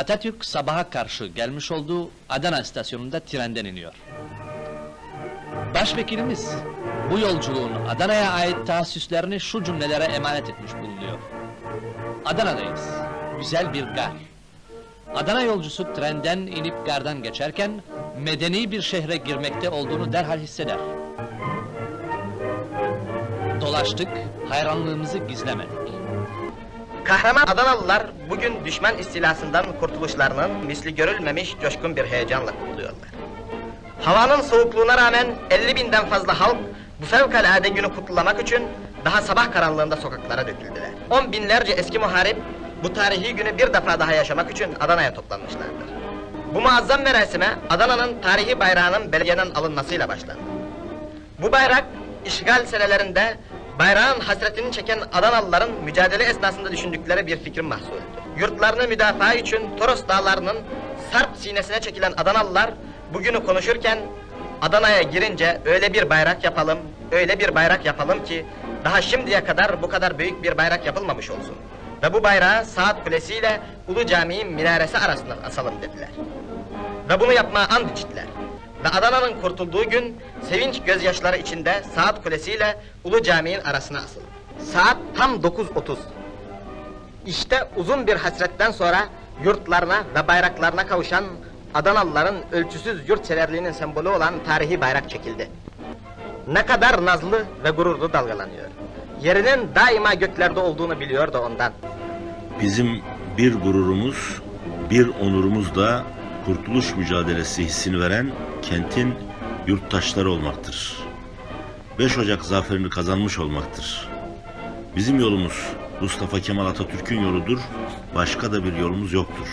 Atatürk sabaha karşı gelmiş olduğu Adana istasyonunda trenden iniyor. Başvekilimiz bu yolculuğun Adana'ya ait tahsislerini şu cümlelere emanet etmiş bulunuyor. Adana'dayız. Güzel bir gar. Adana yolcusu trenden inip gardan geçerken medeni bir şehre girmekte olduğunu derhal hisseder. Dolaştık, hayranlığımızı gizlemedik. Kahraman Adanalılar bugün düşman istilasından kurtuluşlarının misli görülmemiş coşkun bir heyecanla kutluyorlar. Havanın soğukluğuna rağmen 50 binden fazla halk bu fevkalade günü kutlamak için daha sabah karanlığında sokaklara döküldüler. On binlerce eski muharip bu tarihi günü bir defa daha yaşamak için Adana'ya toplanmışlardır. Bu muazzam merasime Adana'nın tarihi bayrağının belediyeden alınmasıyla başlandı. Bu bayrak işgal senelerinde bayrağın hasretini çeken Adanalıların mücadele esnasında düşündükleri bir fikrin mahsulüdür. Yurtlarını müdafaa için Toros dağlarının sarp sinesine çekilen Adanalılar bugünü konuşurken Adana'ya girince öyle bir bayrak yapalım, öyle bir bayrak yapalım ki daha şimdiye kadar bu kadar büyük bir bayrak yapılmamış olsun. Ve bu bayrağı Saat Kulesi ile Ulu Cami'nin minaresi arasında asalım dediler. Ve bunu yapmaya and içtiler. Ve Adana'nın kurtulduğu gün sevinç gözyaşları içinde Saat Kulesi ile Ulu Cami'nin arasına asıldı. Saat tam 9.30. İşte uzun bir hasretten sonra yurtlarına ve bayraklarına kavuşan Adanalıların ölçüsüz yurtseverliğinin sembolü olan tarihi bayrak çekildi. Ne kadar nazlı ve gururlu dalgalanıyor. Yerinin daima göklerde olduğunu biliyor da ondan. Bizim bir gururumuz, bir onurumuz da kurtuluş mücadelesi hissini veren kentin yurttaşları olmaktır. 5 Ocak zaferini kazanmış olmaktır. Bizim yolumuz Mustafa Kemal Atatürk'ün yoludur, başka da bir yolumuz yoktur.